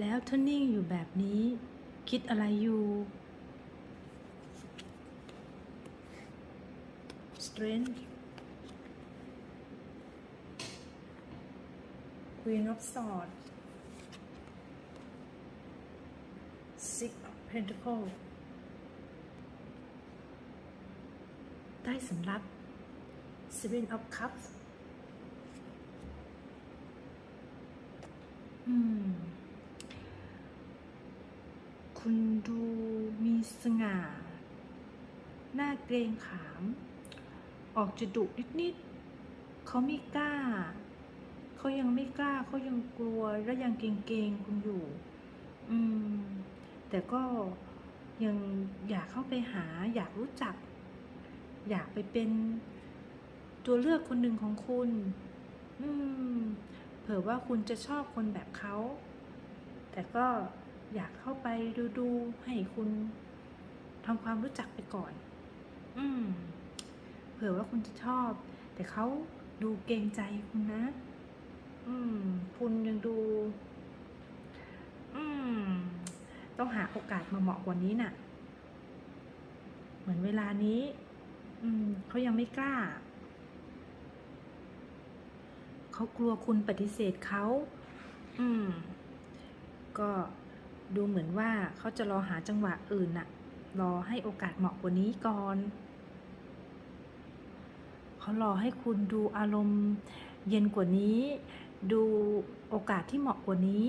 แล้วถ้านิ่งอยู่แบบนี้ คิดอะไรอยู่ strength queen of swords six of pentacles ได้สำรับ seven of cups อืม คุณดูมีสง่า หน้าเกรงขาม ออกจะดุนิดๆเขาไม่กล้า เขายังไม่กล้า เขายังกลัว และยังเกรงๆคุณอยู่ อืม แต่ก็ยังอยากเข้าไปหา อยากรู้จัก อยากไปเป็นตัวเลือกคนหนึ่งของคุณ อืม เผื่อว่าคุณจะชอบคนแบบเขา แต่ก็ อยากเข้าไปดูดูๆให้คุณทำความรู้จักไปก่อน อืม เผื่อว่าคุณจะชอบ แต่เขาดูเกรงใจคุณนะ อืม คุณยังดู อืม ต้องหาโอกาสมาเหมาะกว่านี้น่ะ เหมือนเวลานี้ อืม เขายังไม่กล้า เขากลัวคุณปฏิเสธเขา อืม ก็ ดูเหมือนว่าเขาจะรอหาจังหวะอื่นน่ะ รอให้โอกาสเหมาะกว่านี้ก่อน เขารอให้คุณดูอารมณ์เย็นกว่านี้ ดูโอกาสที่เหมาะกว่านี้